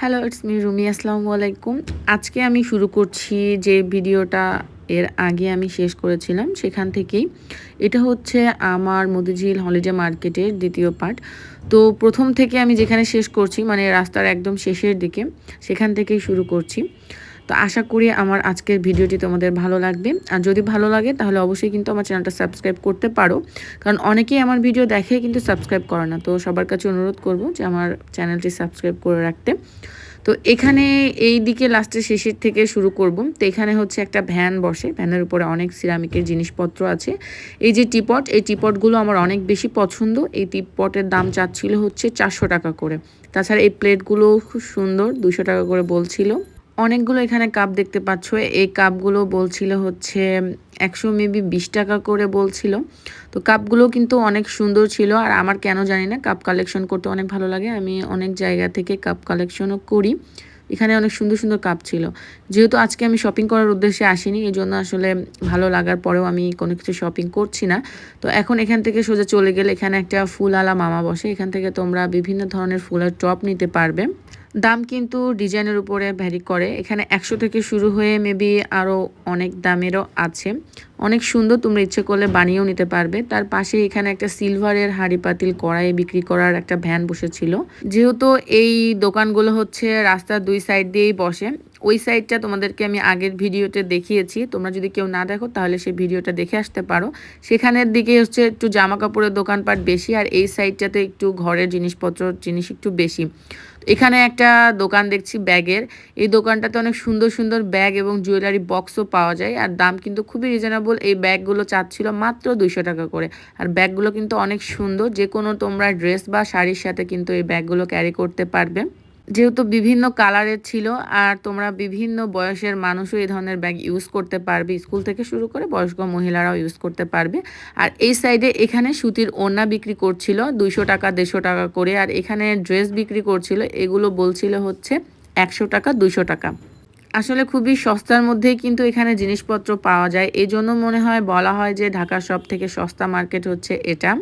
Hello it's me Rumi আসসালামু আলাইকুম আজকে আমি শুরু করছি যে ভিডিওটা এর আগে আমি শেষ করেছিলাম সেখান থেকেই। এটা হচ্ছে আমার মতিঝিল হলিডে মার্কেটের দ্বিতীয় পার্ট তো প্রথম থেকে আমি যেখানে শেষ করছি মানে রাস্তার একদম শেষের দিকে, সেখান থেকেই শুরু করছি। তো আশা করি আমার আজকের ভিডিওটি তোমাদের ভালো লাগবে। আর যদি ভালো লাগে, তাহলে অবশ্যই কিন্তু আমার চ্যানেলটা সাবস্ক্রাইব করতে পারো। কারণ অনেকেই আমার ভিডিও দেখে কিন্তু সাবস্ক্রাইব করে না। তো সবার কাছে অনুরোধ করব যে আমার চ্যানেলটি সাবস্ক্রাইব করে রাখতে। তো এখানে এই দিকে লাস্টের শেষের থেকে শুরু করব। তো এখানে হচ্ছে একটা ভ্যান বসে। ভ্যানের উপরে অনেক সিরামিকের জিনিসপত্র আছে। এই যে টিপট, এই টিপটগুলো আমার অনেক বেশি পছন্দ। এই টিপটের দাম চাচ্ছিল হচ্ছে চারশো টাকা করে। তাছাড়া এই প্লেটগুলো খুব সুন্দর দুশো টাকা করে বলছিল। অনেকগুলো এখানে কাপ দেখতে পাচ্ছ। এই কাপগুলো বলছিল হচ্ছে একশো মেবি বিশ টাকা করে বলছিল। তো কাপগুলো কিন্তু অনেক সুন্দর ছিল আর আমার কেন জানি না কাপ কালেকশন করতে অনেক ভালো লাগে। আমি অনেক জায়গা থেকে কাপ কালেকশনও করি। এখানে অনেক সুন্দর সুন্দর কাপ ছিল। যেহেতু আজকে আমি শপিং করার উদ্দেশ্যে আসিনি এই জন্য আসলে ভালো লাগার পরেও আমি কোনো কিছু শপিং করছি না। তো এখন এখান থেকে সোজা চলে গেলে এখানে একটা ফুল আলা মামা বসে। এখান থেকে তোমরা বিভিন্ন ধরনের ফুলের টপ নিতে পারবে। দাম কিন্তু ডিজাইনের উপরে ভ্যারি করে। এখানে একশো থেকে শুরু হয়ে মেবি আরও অনেক দামেরও আছে। অনেক সুন্দর, তোমরা ইচ্ছে করলে বানিয়েও নিতে পারবে। তার পাশে এখানে একটা সিলভারের হাঁড়ি পাতিল কড়াই বিক্রি করার একটা ভ্যান বসেছিল। যেহেতু এই দোকানগুলো হচ্ছে রাস্তার দুই সাইড দিয়েই বসে, ওই সাইডটা তোমাদেরকে আমি আগের ভিডিওতে দেখিয়েছি। তোমরা যদি কেউ না দেখো, তাহলে সেই ভিডিওটা দেখে আসতে পারো। সেখানের দিকে হচ্ছে একটু জামা কাপড়ের দোকানপাট বেশি, আর এই সাইডটাতে একটু ঘরের জিনিসপত্র, জিনিস একটু বেশি। এখানে একটা দোকান দেখছি ব্যাগের। এই দোকানটাতে অনেক সুন্দর সুন্দর ব্যাগ এবং জুয়েলারি বক্সও পাওয়া যায়। আর দাম কিন্তু খুবই রিজনেবল এই ব্যাগগুলো চাচ্ছিল মাত্র দুইশো টাকা করে। আর ব্যাগগুলো কিন্তু অনেক সুন্দর। যে কোনো তোমরা ড্রেস বা শাড়ির সাথে কিন্তু এই ব্যাগগুলো ক্যারি করতে পারবে। যেহেতু বিভিন্ন কালারের ছিল, আর তোমরা বিভিন্ন বয়সের মানুষও এই ধরনের ব্যাগ ইউজ করতে পারবে। স্কুল থেকে শুরু করে বয়স্ক মহিলারাও ইউজ করতে পারবে। আর এই সাইডে এখানে সুতির ওড়না বিক্রি করছিল, দুইশো টাকা, দেড়শো টাকা করে। আর এখানে ড্রেস বিক্রি করছিল, এগুলো বলছিল হচ্ছে একশো টাকা, দুইশো টাকা। আসলে খুবই সস্তার মধ্যেই কিন্তু এখানে জিনিসপত্র পাওয়া যায়। এই জন্য মনে হয়, বলা হয় যে ঢাকার সব থেকে সস্তা মার্কেট হচ্ছে এটা।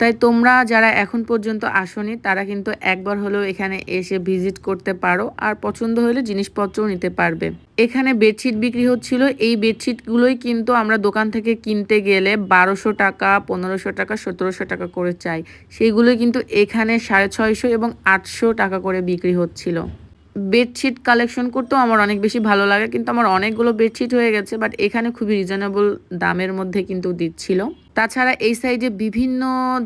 তাই তোমরা যারা এখন পর্যন্ত আসনি, তারা কিন্তু একবার হলেও এখানে এসে ভিজিট করতে পারো আর পছন্দ হলে জিনিসপত্রও নিতে পারবে। এখানে বেডশিট বিক্রি হচ্ছিল। এই বেডশিটগুলোই কিন্তু আমরা দোকান থেকে কিনতে গেলে বারোশো টাকা, পনেরোশো টাকা, সতেরোশো টাকা করে চাই। সেইগুলোই কিন্তু এখানে সাড়ে ছয়শো এবং আটশো টাকা করে বিক্রি হচ্ছিল। বেডশিট কালেকশন করতেও আমার অনেক বেশি ভালো লাগে, কিন্তু আমার অনেকগুলো বেডশিট হয়ে গেছে, বাট এখানে খুবই রিজনেবল দামের মধ্যে কিন্তু দিচ্ছিল। তাছাড়া এই সাইডে বিভিন্ন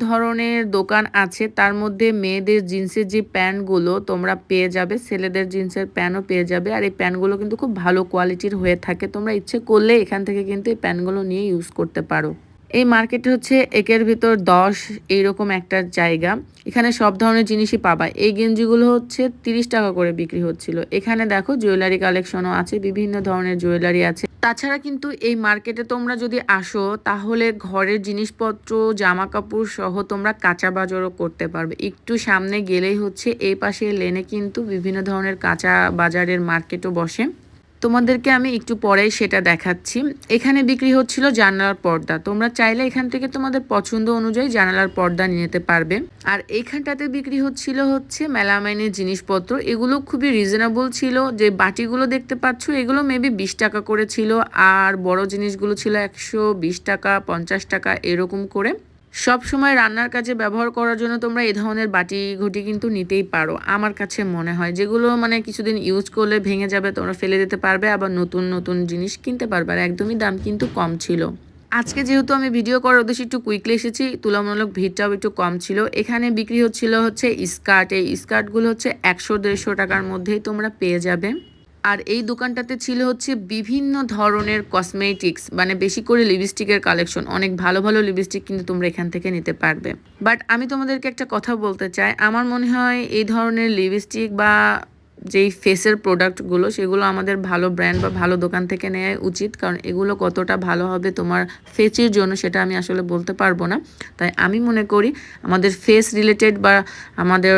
ধরনের দোকান আছে। তার মধ্যে মেয়েদের জিন্সের যে প্যান্টগুলো তোমরা পেয়ে যাবে, ছেলেদের জিন্সের প্যান্টও পেয়ে যাবে। আর এই প্যান্টগুলো কিন্তু খুব ভালো কোয়ালিটির হয়ে থাকে। তোমরা ইচ্ছে করলে এখান থেকে কিন্তু এই প্যান্টগুলো নিয়ে ইউজ করতে পারো। এই মার্কেট হচ্ছে একের ভিতর দশ এইরকম একটা জায়গা। এখানে সব ধরনের জিনিসই পাবা। এই গেঞ্জিগুলো হচ্ছে তিরিশ টাকা করে বিক্রি হচ্ছিল। এখানে দেখো জুয়েলারি কালেকশনও আছে, বিভিন্ন ধরনের জুয়েলারি আছে। তাছাড়া কিন্তু এই মার্কেটে তোমরা যদি আসো, তাহলে ঘরের জিনিসপত্র জামা কাপড় সহ তোমরা কাঁচা বাজারও করতে পারবে। একটু সামনে গেলেই হচ্ছে এই পাশে লেনে কিন্তু বিভিন্ন ধরনের কাঁচা বাজারের মার্কেটও বসে। তোমাদেরকে আমি একটু পরেই সেটা দেখাচ্ছি। এখানে বিক্রি হচ্ছিল জানালার পর্দা। তোমরা চাইলে এখান থেকে তোমাদের পছন্দ অনুযায়ী জানালার পর্দা নিয়ে যেতে পারবে। আর এইখানটাতে বিক্রি হচ্ছিল হচ্ছে মেলামাইনের জিনিসপত্র। এগুলো খুবই রিজনেবল ছিল। যে বাটিগুলো দেখতে পাচ্ছ, এগুলো মেবি বিশ টাকা করে ছিল। আর বড় জিনিসগুলো ছিল একশো বিশ টাকা, পঞ্চাশ টাকা, এরকম করে। সব সময় রান্নার কাজে ব্যবহার করার জন্য তোমরা এই ধরনের বাটি ঘটি কিন্তু নিতেই পারো। আমার কাছে মনে হয় যেগুলো মানে কিছুদিন ইউজ করলে ভেঙে যাবে, তোমরা ফেলে দিতে পারবে, আবার নতুন নতুন জিনিস কিনতে পারবে, আর একদমই দাম কিন্তু কম ছিল। আজকে যেহেতু আমি ভিডিও করার উদ্দেশ্যে একটু কুইকলি এসেছি, তুলনামূলক ভিড়টাও একটু কম ছিল। এখানে বিক্রি হচ্ছিল হচ্ছে স্কার্ট এই স্কার্টগুলো হচ্ছে একশো, দেড়শো টাকার মধ্যেই তোমরা পেয়ে যাবে। আর এই দোকানটাতে ছিল হচ্ছে বিভিন্ন ধরনের কসমেটিক্স মানে বেশি করে লিপস্টিকের কালেকশন অনেক ভালো ভালো লিপস্টিক কিন্তু তোমরা এখান থেকে নিতে পারবে। বাট আমি তোমাদেরকে একটা কথা বলতে চাই, আমার মনে হয় এই ধরনের লিপস্টিক বা যেই ফেসের প্রোডাক্টগুলো সেগুলো আমাদের ভালো ব্র্যান্ড বা ভালো দোকান থেকে নেওয়া উচিত। কারণ এগুলো কতটা ভালো হবে, তোমার ফেসের জন্য সেটা আমি আসলে বলতে পারব না। তাই আমি মনে করি, আমাদের ফেস রিলেটেড বা আমাদের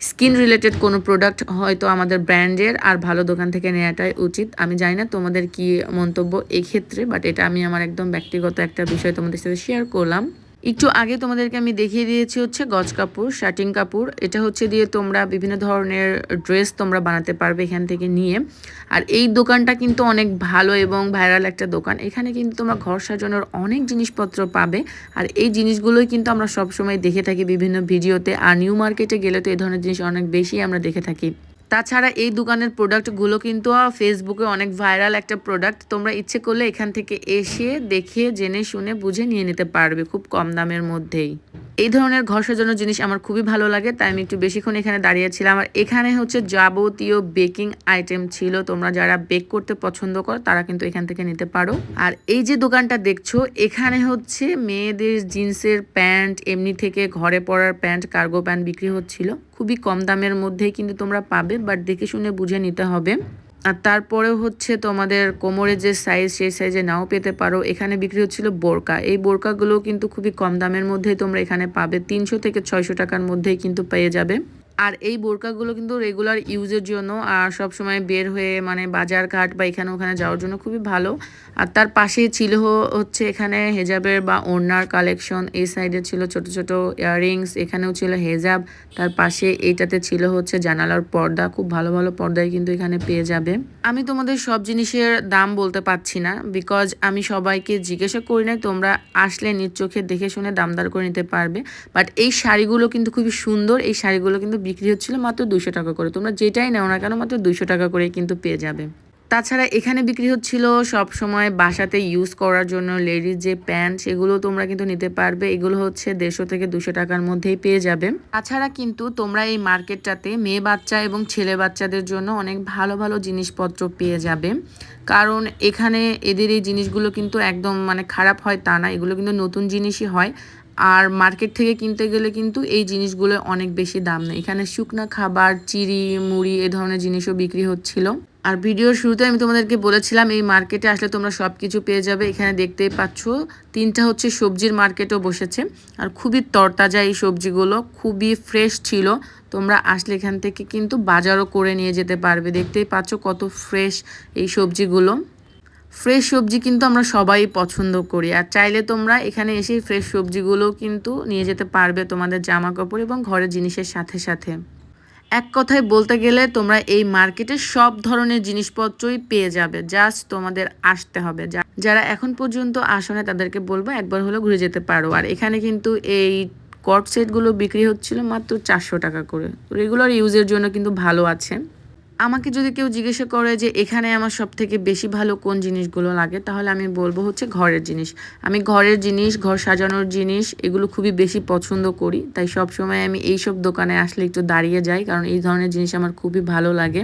স্কিন রিলেটেড কোনো প্রোডাক্ট হয়তো আমাদের ব্র্যান্ডের আর ভালো দোকান থেকে নেওয়াটাই উচিত। আমি জানি না তোমাদের কি মন্তব্য এক্ষেত্রে বাট এটা আমি আমার একদম ব্যক্তিগত একটা বিষয় তোমাদের সাথে শেয়ার করলাম। একটু আগে তোমাদেরকে আমি দেখিয়ে দিয়েছি হচ্ছে গজ কাপড় শার্টিং কাপড়। এটা হচ্ছে দিয়ে তোমরা বিভিন্ন ধরনের ড্রেস তোমরা বানাতে পারবে এখান থেকে নিয়ে। আর এই দোকানটা কিন্তু অনেক ভালো এবং ভাইরাল একটা দোকান। এখানে কিন্তু তোমরা ঘর সাজানোর অনেক জিনিসপত্র পাবে। আর এই জিনিসগুলোই কিন্তু আমরা সবসময় দেখে থাকি বিভিন্ন ভিডিওতে। আর নিউ মার্কেটে গেলে তো এই ধরনের জিনিস অনেক বেশি আমরা দেখে থাকি। তাছাড়া এই দোকানের প্রোডাক্টগুলো কিন্তু ফেসবুকে অনেক ভাইরাল একটা প্রোডাক্ট তোমরা ইচ্ছে করলে এখান থেকে এসে দেখে, জেনে শুনে, বুঝে নিয়ে নিতে পারবে খুব কম দামের মধ্যেই। এই ধরনের ঘর সাজানোর জিনিস আমার খুবই ভালো লাগে, তাই আমি একটু বেশিক্ষণ এখানে দাঁড়িয়েছিলাম আর এখানে হচ্ছে যাবতীয় বেকিং আইটেম ছিল, তোমরা যারা বেক করতে পছন্দ করো, তারা কিন্তু এখান থেকে নিতে পারো। আর এই যে দোকানটা দেখছ, এখানে হচ্ছে মেয়েদের জিন্সের প্যান্ট, এমনি থেকে ঘরে পরার প্যান্ট কার্গো প্যান্ট বিক্রি হচ্ছিল। খুবই কম দামের মধ্যেই কিন্তু তোমরা পাবে বাট দেখে শুনে বুঝে নিতে হবে। আর তারপরে হচ্ছে তোমাদের কোমরের যে সাইজ সেই সাইজে নাও পেতে পারো। এখানে বিক্রি হচ্ছিল বোরকা। এই বোরকাগুলো কিন্তু খুবই কম দামের মধ্যে তোমরা এখানে পাবে। তিনশো থেকে ছয়শো টাকার মধ্যেই কিন্তু পেয়ে যাবে। আর এই বোরকাগুলো কিন্তু রেগুলার ইউজের জন্য আর সব সময় বের হয়ে মানে বাজার ঘাট বা এখানে ওখানে যাওয়ার জন্য খুবই ভালো। আর তার পাশেই ছিল হচ্ছে এখানে হেজাবের বা ওড়নার কালেকশন এই সাইডে ছিল ছোট ছোট ইয়াররিংস এখানেও ছিল হেজাব। তার পাশে এইটাতে ছিল হচ্ছে জানালার পর্দা, খুব ভালো ভালো পর্দায় কিন্তু এখানে পেয়ে যাবে। আমি তোমাদের সব জিনিসের দাম বলতে পারছি না বিকজ আমি সবাইকে জিজ্ঞাসা করি না তোমরা আসলে নিজ চোখে দেখে শুনে দামদার করে নিতে পারবে। বাট এই শাড়িগুলো কিন্তু খুবই সুন্দর, এই শাড়িগুলো কিন্তু বিক্রি হচ্ছিল মাত্র দুশো টাকা করে। তোমরা যেটাই নাও না কেন মাত্র দুশো টাকা করে কিন্তু পেয়ে যাবে। তাছাড়া এখানে বিক্রি হচ্ছিল সব সময় বাসাতে ইউজ করার জন্য লেডিস যে প্যান্ট সেগুলো তোমরা কিন্তু নিতে পারবে। এগুলো হচ্ছে দেড়শো থেকে দুশো টাকার মধ্যেই পেয়ে যাবে। তাছাড়া কিন্তু তোমরা এই মার্কেটটাতে মেয়ে বাচ্চা এবং ছেলে বাচ্চাদের জন্য অনেক ভালো ভালো জিনিসপত্র পেয়ে যাবে। কারণ এখানে এদের এই জিনিসগুলো কিন্তু একদম মানে খারাপ হয় তা না। এগুলো কিন্তু নতুন জিনিসই হয়। আর মার্কেট থেকে কিনতে গেলে কিন্তু এই জিনিসগুলো অনেক বেশি দাম নেই এখানে শুকনা খাবার, চিড়ি, মুড়ি এ ধরনের জিনিসও বিক্রি হচ্ছিল। আর ভিডিওর শুরুতে আমি তোমাদেরকে বলেছিলাম, এই মার্কেটে আসলে তোমরা সব কিছু পেয়ে যাবে। এখানে দেখতেই পাচ্ছ, তিনটা হচ্ছে সবজির মার্কেটও বসেছে। আর খুবই তরতাজা এই সবজিগুলো, খুবই ফ্রেশ ছিল। তোমরা আসলে এখান থেকে কিন্তু বাজারও করে নিয়ে যেতে পারবে। দেখতেই পাচ্ছ কত ফ্রেশ এই সবজিগুলো। ফ্রেশ সবজি কিন্তু আমরা সবাই পছন্দ করি। আর চাইলে তোমরা এখানে এসে ফ্রেশ সবজিগুলো কিন্তু নিয়ে যেতে পারবে তোমাদের জামা কাপড় এবং ঘরের জিনিসের সাথে সাথে। এক কথায় বলতে গেলে তোমরা এই মার্কেটে সব ধরনের জিনিসপত্রই পেয়ে যাবে। জাস্ট তোমাদের আসতে হবে। যারা এখন পর্যন্ত আসনে তাদেরকে বলব একবার হলো ঘুরে যেতে পারো। আর এখানে কিন্তু এই কট সেটগুলো বিক্রি হচ্ছিল মাত্র চারশো টাকা করে। রেগুলার ইউজের জন্য কিন্তু ভালো আছে। আমাকে যদি কেউ জিজ্ঞাসা করে যে এখানে আমার সব থেকে বেশি ভালো কোন জিনিসগুলো লাগে, তাহলে আমি বলব হচ্ছে ঘরের জিনিস। আমি ঘরের জিনিস, ঘর সাজানোর জিনিস, এগুলো খুবই বেশি পছন্দ করি। তাই সব সময় আমি এই সব দোকানে আসলে একটু দাঁড়িয়ে যাই, কারণ এই ধরনের জিনিস আমার খুবই ভালো লাগে।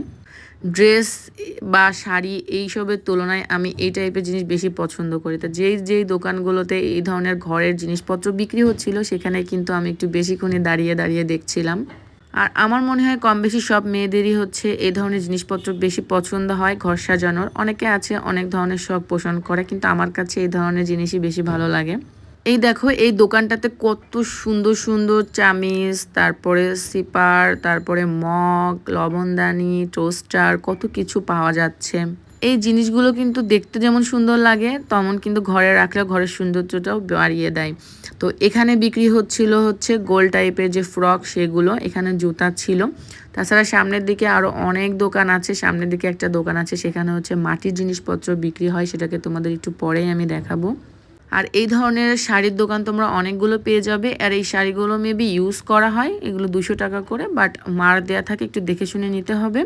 ড্রেস বা শাড়ি এইসবের তুলনায় আমি এই টাইপের জিনিস বেশি পছন্দ করি। তা যেই যেই দোকানগুলোতে এই ধরনের ঘরের জিনিসপত্র বিক্রি হচ্ছিল, সেখানে কিন্তু আমি একটু বেশিক্ষণই দাঁড়িয়ে দাঁড়িয়ে দেখছিলাম। আর আমার মনে হয় কম বেশি সব মেয়েদেরই হচ্ছে এই ধরনের জিনিসপত্র বেশি পছন্দ হয় ঘর সাজানোর। অনেকে আছে, অনেক ধরনের শখ পোষণ করে, কিন্তু আমার কাছে এই ধরনের জিনিসই বেশি ভালো লাগে। এই দেখো, এই দোকানটাতে কত সুন্দর সুন্দর চামিচ, তারপরে সিপার, তারপরে মগ, লবণদানি, টোস্টার, কত কিছু পাওয়া যাচ্ছে। এই জিনিসগুলো কিন্তু দেখতে যেমন সুন্দর লাগে, তেমন কিন্তু ঘরে রাখলে ঘরের সৌন্দর্যটাও বাড়িয়ে দেয়। তো এখানে বিক্রি হচ্ছিল হচ্ছে গোল টাইপের যে ফ্রক সেগুলো, এখানে জুতা ছিল। তাছাড়া সামনের দিকে আরও অনেক দোকান আছে, সামনের দিকে একটা দোকান আছে, সেখানে হচ্ছে মাটির জিনিসপত্র বিক্রি হয়, সেটাকে তোমাদের একটু পরেই আমি দেখাবো। আর এই ধরনের শাড়ির দোকান তোমরা অনেকগুলো পেয়ে যাবে, আর এই শাড়িগুলো মেবি ইউজ করা হয়, এগুলো দুশো টাকা করে বাট মার দেয়া থাকে, একটু দেখে শুনে নিতে হবে।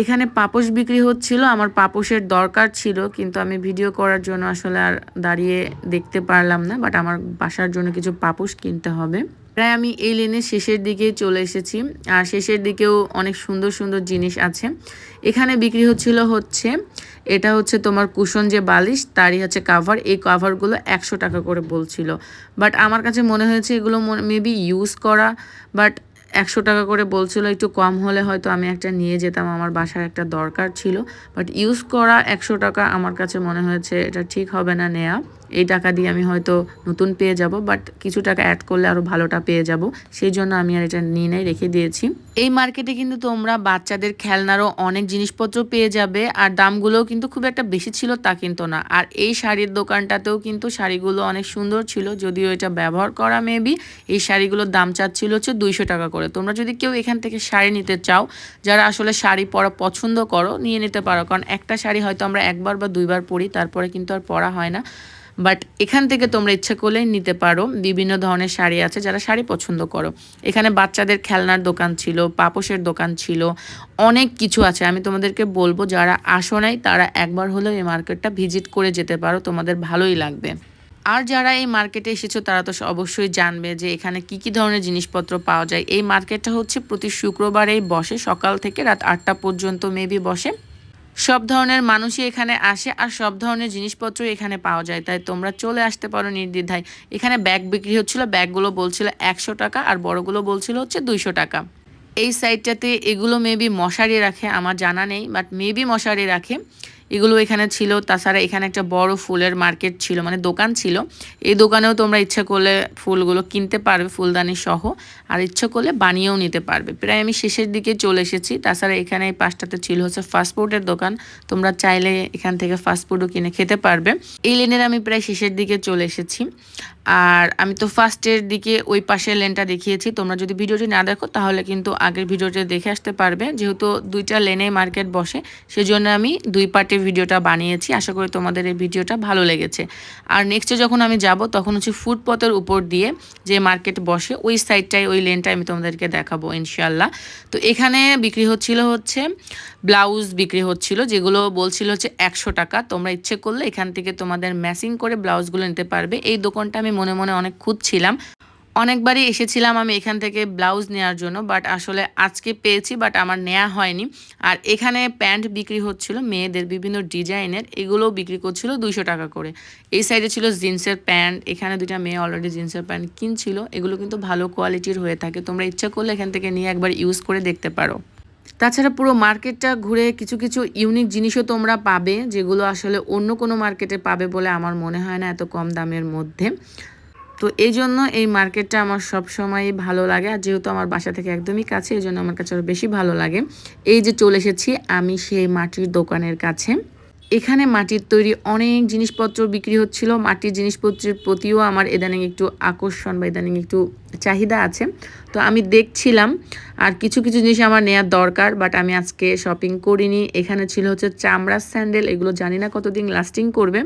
এখানে পাপোশ বিক্রি হচ্ছিল, আমার পাপোশের দরকার ছিল, কিন্তু আমি ভিডিও করার জন্য আসলে আর দাঁড়িয়ে দেখতে পারলাম না বাট আমার বাসার জন্য কিছু পাপোশ কিনতে হবে। প্রায় আমি এই লেনের শেষের দিকে চলে এসেছি, আর শেষের দিকেও অনেক সুন্দর সুন্দর জিনিস আছে। এখানে বিক্রি হচ্ছিল হচ্ছে, এটা হচ্ছে তোমার কুশন যে বালিশ, তারই হচ্ছে কাভার এই কাভারগুলো একশো টাকা করে বলছিল। বাট আমার কাছে মনে হয়েছে এগুলো মেবি ইউজ করা বাট একশো টাকা করে বলছিল, একটু কম হলে হয়তো আমি একটা নিয়ে যেতাম, আমার বাসার একটা দরকার ছিল। বাট ইউজ করা একশো টাকা আমার কাছে মনে হয়েছে এটা ঠিক হবে না নেয়া। এই টাকা দিয়ে আমি হয়তো নতুন পেয়ে যাব বাট কিছু টাকা অ্যাড করলে আরও ভালোটা পেয়ে যাব। সেই জন্য আমি আর এটা নিয়ে নেই, রেখে দিয়েছি। এই মার্কেটে কিন্তু তোমরা বাচ্চাদের খেলনারও অনেক জিনিসপত্র পেয়ে যাবে, আর দামগুলোও কিন্তু খুব একটা বেশি ছিল তা কিন্তু না। আর এই শাড়ির দোকানটাতেও কিন্তু শাড়িগুলো অনেক সুন্দর ছিল, যদিও এটা ব্যবহার করা মেবি এই শাড়িগুলোর দাম চাচ্ছিল হচ্ছে দুইশো টাকা করে। তোমরা যদি কেউ এখান থেকে শাড়ি নিতে চাও, যারা আসলে শাড়ি পরা পছন্দ করো, নিয়ে নিতে পারো। কারণ একটা শাড়ি হয়তো আমরা একবার বা দুইবার পরি, তারপরে কিন্তু আর পরা হয় না। বাট এখান থেকে তোমরা ইচ্ছা করলে নিতে পারো। বিভিন্ন ধরনের শাড়ি আছে যারা শাড়ি পছন্দ করো। এখানে বাচ্চাদের খেলনার দোকান ছিল, পাপোশের দোকান ছিল, অনেক কিছু আছে। আমি তোমাদেরকে বলব, যারা আসো নাই, তারা একবার হলেও এই মার্কেটটা ভিজিট করে যেতে পারো। তোমাদের ভালোই লাগবে। আর যারা এই মার্কেটে এসেছ, তারা তো অবশ্যই জানবে যে এখানে কি কি ধরনের জিনিসপত্র পাওয়া যায়। এই মার্কেটটা হচ্ছে প্রতি শুক্রবারেই বসে। সকাল থেকে রাত আটটা পর্যন্ত মেবি বসে। সব ধরনের মানুষই এখানে আসে আর সব ধরনের জিনিসপত্র এখানে পাওয়া যায়। তাই তোমরা চলে আসতে পারো নির্দিধায় এখানে ব্যাগ বিক্রি হচ্ছিল, ব্যাগগুলো বলছিল একশো টাকা আর বড়গুলো বলছিল হচ্ছে দুইশো টাকা। এই সাইডটাতে এগুলো মেবি মশারি রাখে, আমার জানা নেই বাট মেবি মশারি রাখে। এগুলো এখানে ছিল। তাছাড়া এখানে একটা বড় ফুলের মার্কেট ছিল মানে দোকান ছিল। এই দোকানেও তোমরা ইচ্ছা করলে ফুলগুলো কিনতে পারবে, ফুলদানি সহ। আর ইচ্ছা করলে বানিয়েও নিতে পারবে। প্রায় আমি শেষের দিকে চলে এসেছি। তাছাড়া এখানে এই পাশটাতে ছিল হচ্ছে ফাস্টফুডের দোকান। তোমরা চাইলে এখান থেকে ফাস্টফুডও কিনে খেতে পারবে। এই লেনের আমি প্রায় শেষের দিকে চলে এসেছি। আর আমি তো ফার্স্টের দিকে ওই পাশের লেনটা দেখিয়েছি। তোমরা যদি ভিডিওটি না দেখো, তাহলে কিন্তু আগের ভিডিওটি দেখে আসতে পারবে। যেহেতু দুইটা লেনে মার্কেট বসে, সেজন্য আমি দুই পার্টে ভিডিওটা বানিয়েছি। আশা করি তোমাদের এই ভিডিওটা ভালো লেগেছে। আর নেক্সটে যখন আমি যাব, তখন হচ্ছে ফুটপথের উপর দিয়ে যে মার্কেট বসে, ওই সাইডটাই ওই লেনটাই আমি তোমাদেরকে দেখাবো ইনশাল্লাহ তো এখানে বিক্রি হচ্ছিল হচ্ছে ব্লাউজ বিক্রি হচ্ছিল, যেগুলো বলছিল হচ্ছে একশো টাকা। তোমরা ইচ্ছে করলে এখান থেকে তোমাদের ম্যাচিং করে ব্লাউজগুলো নিতে পারবে। এই দোকানটা আমি মনে মনে অনেক খুঁজছিলাম। অনেকবারই এসেছিলাম আমি এখান থেকে ব্লাউজ নেওয়ার জন্য, বাট আসলে আজকে পেয়েছি, বাট আমার নেওয়া হয়নি। আর এখানে প্যান্ট বিক্রি হচ্ছিল মেয়েদের বিভিন্ন ডিজাইনের, এগুলোও বিক্রি করছিল দুইশো টাকা করে। এই সাইডে ছিল জিন্সের প্যান্ট, এখানে দুইটা মেয়ে অলরেডি জিন্সের প্যান্ট কিনছিল, এগুলো কিন্তু ভালো কোয়ালিটির হয়ে থাকে। তোমরা ইচ্ছা করলে এখান থেকে নিয়ে একবার ইউজ করে দেখতে পারো। তাছাড়া পুরো মার্কেটটা ঘুরে কিছু কিছু ইউনিক জিনিসও তোমরা পাবে, যেগুলো আসলে অন্য কোনো মার্কেটে পাবে বলে আমার মনে হয় না এত কম দামের মধ্যে। তো এই জন্য এই মার্কেটটা আমার সব সময় ভালো লাগে, আর যেহেতু আমার বাসা থেকে একদমই কাছে, এই জন্য আমার কাছে আরও বেশি ভালো লাগে। এই যে চলে এসেছি আমি সেই মাটির দোকানের কাছে। এখানে মাটির তৈরি অনেক জিনিসপত্র বিক্রি হচ্ছিল। মাটির জিনিসপত্রের প্রতিও আমার ইদানিং একটু আকর্ষণ বা ইদানিং একটু চাহিদা আছে। তো আমি দেখছিলাম আর কিছু কিছু জিনিস আমার নেওয়ার দরকার বাট আমি আজকে শপিং করিনি। এখানে ছিল হচ্ছে চামড়ার স্যান্ডেল এগুলো জানি না কতদিন লাস্টিং করবে।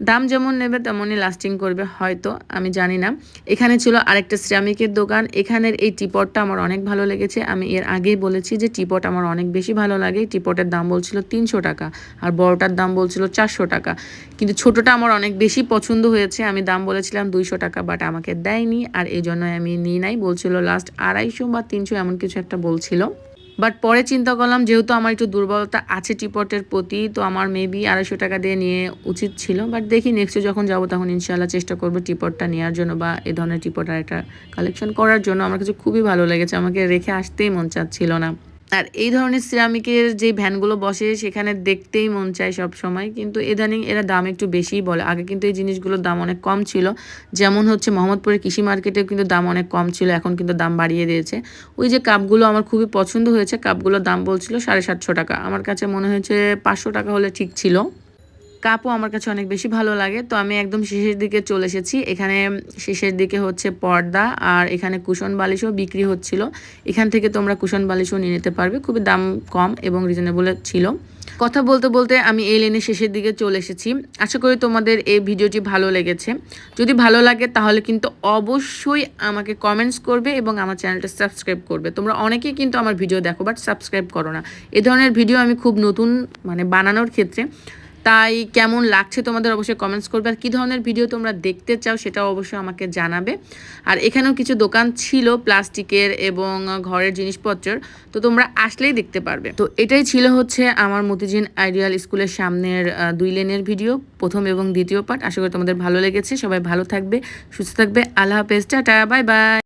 দাম যেমন নেবে তেমনই লাস্টিং করবে, হয়তো, আমি জানি না। এখানে ছিল আরেকটা সিরামিকের দোকান, এখানের এই টিপটটা আমার অনেক ভালো লেগেছে। আমি এর আগেই বলেছি যে টিপট আমার অনেক বেশি ভালো লাগে। টিপটের দাম বলছিল তিনশো টাকা, আর বড়টার দাম বলছিল চারশো টাকা। কিন্তু ছোটোটা আমার অনেক বেশি পছন্দ হয়েছে। আমি দাম বলেছিলাম দুইশো টাকা বাট আমাকে দেয়নি, আর এই জন্য আমি নিই নাই। বলছিল লাস্ট আড়াইশো বা তিনশো, এমন কিছু একটা বলছিল। বাট পরে চিন্তা করলাম, যেহেতু আমার একটু দুর্বলতা আছে টিপটের প্রতি, তো আমার মেবি আড়াইশো টাকা দিয়ে নিয়ে উচিত ছিল। বাট দেখি নেক্সটে যখন যাব তখন ইনশাল্লাহ চেষ্টা করব টিপটটা নেওয়ার জন্য বা এ ধরনের টিপট আর একটা কালেকশন করার জন্য। আমার কাছে খুবই ভালো লেগেছে, আমাকে রেখে আসতেই মন চাচ্ছিল না। আর এই ধরনের সিরামিকের যে ভ্যানগুলো বসে, সেখানে দেখতেই মন চায় সব সময় কিন্তু ইদানিং এরা দাম একটু বেশিই বলে। আগে কিন্তু এই জিনিসগুলোর দাম অনেক কম ছিল। যেমন হচ্ছে মোহাম্মদপুরের কৃষি মার্কেটেও কিন্তু দাম অনেক কম ছিল। এখন কিন্তু দাম বাড়িয়ে দিয়েছে। ওই যে কাপগুলো আমার খুবই পছন্দ হয়েছে। কাপগুলোর দাম বলছিল সাড়ে সাতশো টাকা। আমার কাছে মনে হয়েছে পাঁচশো টাকা হলে ঠিক ছিল। কাপও আমার কাছে অনেক বেশি ভালো লাগে। তো আমি একদম শেষের দিকে চলে এসেছি। এখানে শেষের দিকে হচ্ছে পর্দা আর এখানে কুশন বালিশও বিক্রি হচ্ছিল। এখান থেকে তোমরা কুশন বালিশও নিয়ে নিতে পারবে। খুবই দাম কম এবং রিজনেবল ছিল। কথা বলতে বলতে আমি এই লেনের শেষের দিকে চলে এসেছি। আশা করি তোমাদের এই ভিডিওটি ভালো লেগেছে। যদি ভালো লাগে তাহলে কিন্তু অবশ্যই আমাকে কমেন্টস করবে এবং আমার চ্যানেলটা সাবস্ক্রাইব করবে। তোমরা অনেকেই কিন্তু আমার ভিডিও দেখো বাট সাবস্ক্রাইব করো না। এ ধরনের ভিডিও আমি খুব নতুন মানে বানানোর ক্ষেত্রে তাই কেমন লাগছে তোমাদের অবশ্যই কমেন্টস করবে। আর কী ধরনের ভিডিও তোমরা দেখতে চাও সেটাও অবশ্যই আমাকে জানাবে। আর এখানেও কিছু দোকান ছিল প্লাস্টিকের এবং ঘরের জিনিসপত্রের, তো তোমরা আসলেই দেখতে পারবে। তো এটাই ছিল হচ্ছে আমার মতিজিন আইডিয়াল স্কুলের সামনের দুই লেনের ভিডিও প্রথম এবং দ্বিতীয় পার্ট আশা করি তোমাদের ভালো লেগেছে। সবাই ভালো থাকবে, সুস্থ থাকবে। আল্লাহ হাফেজ। Tata bye bye